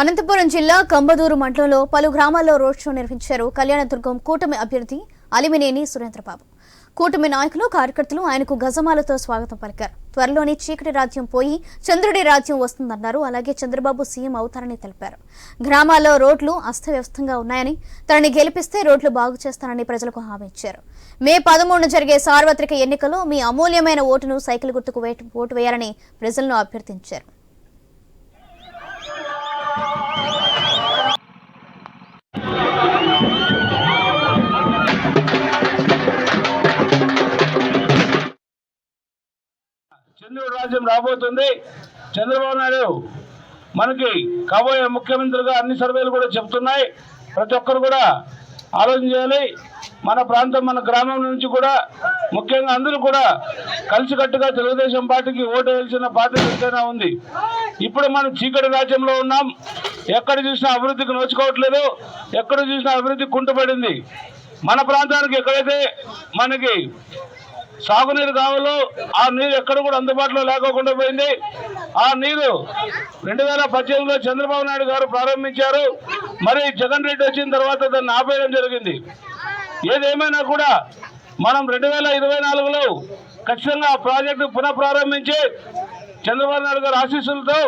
అనంతపురం జిల్లా కంబదూరు మండలంలో పలు గ్రామాల్లో రోడ్ షో నిర్వహించారు కళ్యాణదుర్గం కూటమి అభ్యర్థి అలిమినేని సురేంద్రబాబు. కూటమి నాయకులు కార్యకర్తలు ఆయనకు గజమాలతో స్వాగతం పలికారు. త్వరలోనే చీకటి రాజ్యం పోయి చంద్రుడి రాజ్యం వస్తుందన్నారు. అలాగే చంద్రబాబు సీఎం అవుతారని తెలిపారు. గ్రామాల్లో రోడ్లు అస్తవ్యస్తంగా ఉన్నాయని తనని గెలిపిస్తే రోడ్లు బాగు చేస్తానని ప్రజలకు హామీ ఇచ్చారు. మే పదమూడున జరిగే సార్వత్రిక ఎన్నికల్లో మీ అమూల్యమైన ఓటును సైకిల్ గుర్తుకు ఓటు వేయాలని ప్రజలను అభ్యర్థించారు. చంద్రుడు రాజ్యం రాబోతుంది. చంద్రబాబు నాయుడు మనకి కాబోయే ముఖ్యమంత్రిగా అన్ని సర్వేలు కూడా చెప్తున్నాయి. ప్రతి ఒక్కరు కూడా ఆలోచన చేయాలి. మన ప్రాంతం మన గ్రామం నుంచి కూడా ముఖ్యంగా అందరూ కూడా కలిసికట్టుగా తెలుగుదేశం పార్టీకి ఓటు వేయాల్సిన పార్టీ ఎంతైనా ఉంది. ఇప్పుడు మనం చీకటి రాజ్యంలో ఉన్నాం. ఎక్కడ చూసినా అభివృద్ధికి నోచుకోవట్లేదు. ఎక్కడ చూసినా అభివృద్ధి కుంటుపడింది. మన ప్రాంతానికి ఎక్కడైతే మనకి సాగునీరు కావాలో ఆ నీరు ఎక్కడ కూడా అందుబాటులో లేకోకుండా పోయింది. ఆ నీరు రెండు వేల పద్దెనిమిదిలో చంద్రబాబు నాయుడు గారు ప్రారంభించారు. మరి జగన్ రెడ్డి వచ్చిన తర్వాత దాన్ని ఆపేయడం జరిగింది. ఏదేమైనా కూడా మనం రెండు వేల ఇరవై నాలుగులో ఖచ్చితంగా ఆ ప్రాజెక్టు పునః ప్రారంభించి చంద్రబాబు నాయుడు గారి ఆశీస్సులతో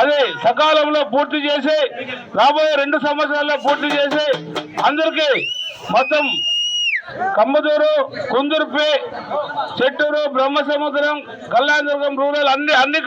అది సకాలంలో పూర్తి చేసి రాబోయే రెండు సంవత్సరాల్లో పూర్తి చేసి అందరికీ మొత్తం కమ్మదూరు కుందుర్పి చెట్టూరు బ్రహ్మసముద్రం కళ్యాణదుర్గం రూరల్ అన్ని అన్ని